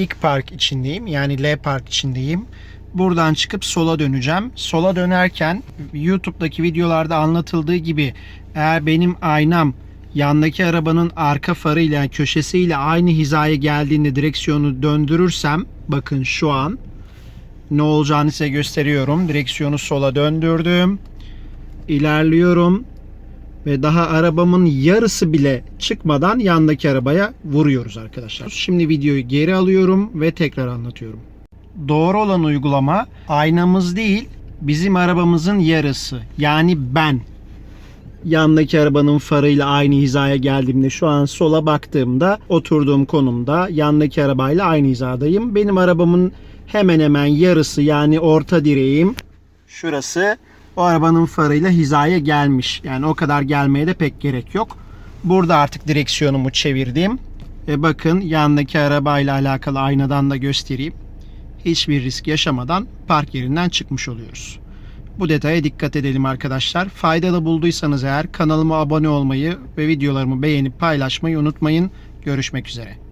ilk park içindeyim. Yani L park içindeyim. Buradan çıkıp sola döneceğim. Sola dönerken YouTube'daki videolarda anlatıldığı gibi eğer benim aynam yandaki arabanın arka farıyla köşesiyle aynı hizaya geldiğinde direksiyonu döndürürsem bakın şu an ne olacağını size gösteriyorum. Direksiyonu sola döndürdüm. İlerliyorum ve daha arabamın yarısı bile çıkmadan yandaki arabaya vuruyoruz arkadaşlar. Şimdi videoyu geri alıyorum ve tekrar anlatıyorum. Doğru olan uygulama aynamız değil, bizim arabamızın yarısı. Yani ben yandaki arabanın farıyla aynı hizaya geldiğimde şu an sola baktığımda oturduğum konumda yandaki arabayla aynı hizadayım. Benim arabamın hemen hemen yarısı yani orta direğim şurası o arabanın farıyla hizaya gelmiş. Yani o kadar gelmeye de pek gerek yok. Burada artık direksiyonumu çevirdim. Ve bakın yandaki arabayla alakalı aynadan da göstereyim. Hiçbir risk yaşamadan park yerinden çıkmış oluyoruz. Bu detaya dikkat edelim arkadaşlar. Faydalı bulduysanız eğer kanalıma abone olmayı ve videolarımı beğenip paylaşmayı unutmayın. Görüşmek üzere.